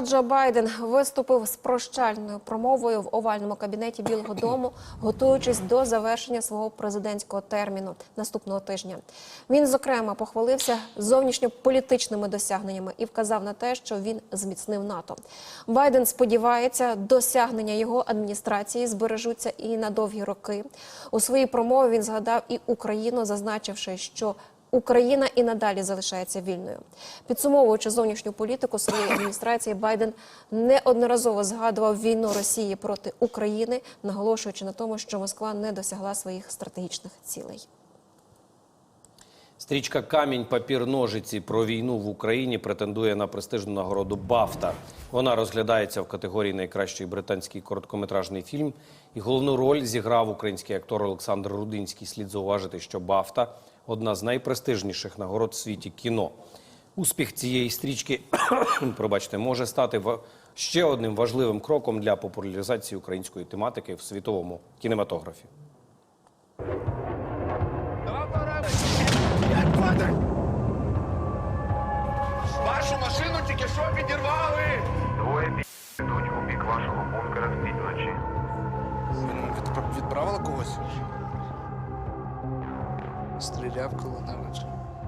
Джо Байден виступив з прощальною промовою в овальному кабінеті Білого Дому, готуючись до завершення свого президентського терміну наступного тижня. Він зокрема похвалився зовнішньополітичними досягненнями і вказав на те, що він зміцнив НАТО. Байден сподівається, досягнення його адміністрації збережуться і на довгі роки. У своїй промові він згадав і Україну, зазначивши, що Україна і надалі залишається вільною. Підсумовуючи зовнішню політику своєї адміністрації, Байден неодноразово згадував війну Росії проти України, наголошуючи на тому, що Москва не досягла своїх стратегічних цілей. Стрічка Камінь, папір, ножиці про війну в Україні претендує на престижну нагороду Бафта. Вона розглядається в категорії найкращий британський короткометражний фільм. І головну роль зіграв український актор Олександр Рудинський. Слід зауважити, що Бафта одна з найпрестижніших нагород в світі кіно. Успіх цієї стрічки, пробачте, може стати ще одним важливим кроком для популяризації української тематики в світовому кінематографі. Машину тільки що підірвали! Двоє пі йдуть у бік вашого бункера з півночі. Від, відправили когось? Стріляв коли-небудь.